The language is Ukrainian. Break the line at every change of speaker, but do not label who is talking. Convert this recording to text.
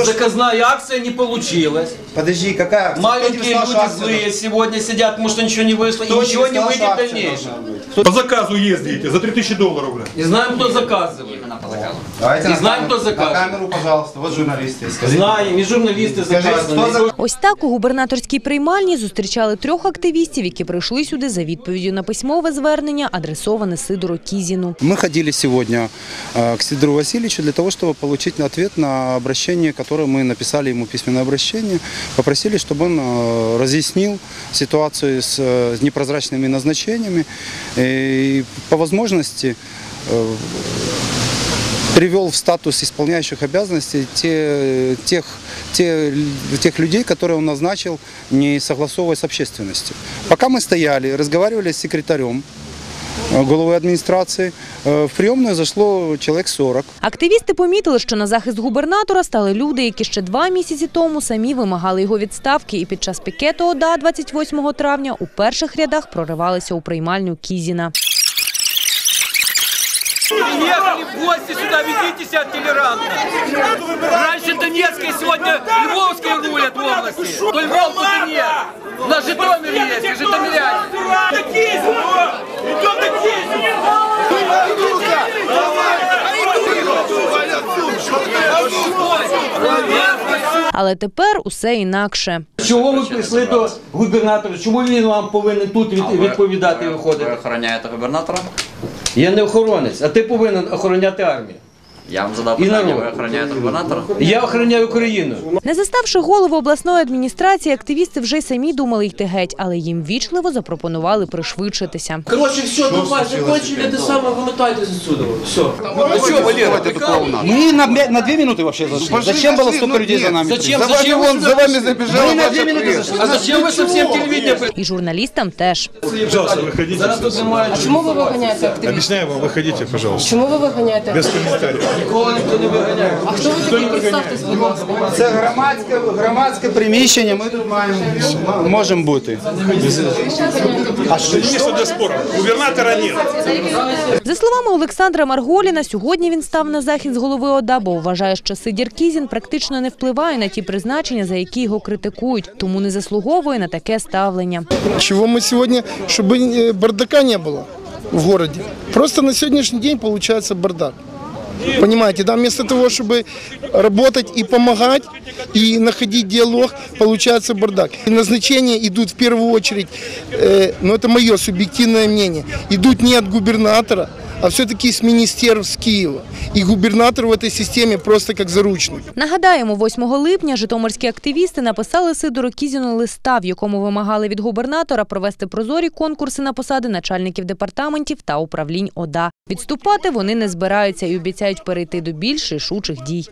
Заказная акция не получилась.
Подожди, какая акция? Кто
Маленькие
тебе сказал, что
люди
акция
злые сегодня сидят, потому что ничего не вышло, и
Кто
ничего
тебе
не
сказал,
выйдет
что
в
акция
дальнейшем.
должна быть?
По заказу ездите за 3000 долларов, бля.
Не знаем, кто заказывает.
Давайте
Не
на
знаем,
камеру-
кто заказывает.
На камеру, пожалуйста, вот журналисты. Скажите.
Знаем, и журналисты
Скажи,
заказывали.
кто за-
Ось так у губернаторській приймальні зустрічали трьох активістів, які прийшли сюди за відповіддю на письмове звернення, адресоване Сидору Кізіну.
Мы ходили сегодня э, к Сидору Васильевичу для того, чтобы получить ответ на обращение, которое мы написали ему письменное обращение. Попросили, чтобы он э, разъяснил ситуацию с э, с непрозрачными назначениями и по возможности э, привел в статус исполняющих обязанности те, тех, те, тех людей, которые он назначил, не согласовывая с общественностью. Пока мы стояли, разговаривали с секретарем, голови адміністрації. Е, В прийомну зайшло чоловік 40.
Активісти помітили, що на захист губернатора стали люди, які ще два місяці тому самі вимагали його відставки, і під час пікету ОДА 28 травня у перших рядах проривалися у приймальню Кізіна.
Приехали в гости сюда, ведите себя толерантно. Раньше Донецкой, сегодня Львовской рулят в области. То Львов, тут и нет. На Житомире есть,
Але тепер усе інакше.
Чого ви прийшли до губернатора? Чому він вам повинен тут від- відповідати і
Ви
виходити?
охороняєте губернатора?
Я не охоронець, а ти повинен охороняти армію.
Я вам задав
І
питання,
народ.
ви охороняєте губернатора?
Я охороняю Україну.
Не заставши голову обласної адміністрації, активісти вже й самі думали йти геть, але їм вічливо запропонували пришвидшитися.
Короче, все, давай, закончили, это самое, выметайтесь отсюда. Все.
Мы на, на две минуты вообще зашли. Зачем было столько людей за нами?
Зачем? Зачем вы
за вами забежал.
Мы на две минуты зашли.
А зачем ви со всім телевидением прийшли?
І журналістам теж.
Пожалуйста, выходите.
Зараз тут немає
Чому ви виганяєте активістів?
Объясняю вам, выходите, пожалуйста.
Чому ви виганяєте?
Без комментариев.
нікого ніхто не виганяє.
А хто ви такі? Представтесь, будь ласка.
Це громадське, громадське приміщення, ми тут маємо, можемо бути.
А что? Место для спора. Губернатора нет.
За словами Олександра Марголіна, сьогодні він став на захист голови ОДА, бо вважає, що Сидір Кізін практично не впливає на ті призначення, за які його критикують, тому не заслуговує на таке ставлення.
Чего мы сегодня, чтобы э, бардака не было в городе. Просто на сегодняшний день получается бардак. Понимаете, да, вместо того, чтобы работать и помогать, и находить диалог, получается бардак. И назначения идут в первую очередь, э, ну это мое субъективное мнение, идут не от губернатора, а все-таки с министерств Києва. І губернатор в цій системі просто як заручник.
Нагадаємо, 8 липня житомирські активісти написали Сидору Кізіну листа, в якому вимагали від губернатора провести прозорі конкурси на посади начальників департаментів та управлінь ОДА. Відступати вони не збираються і обіцяють перейти до більш рішучих дій.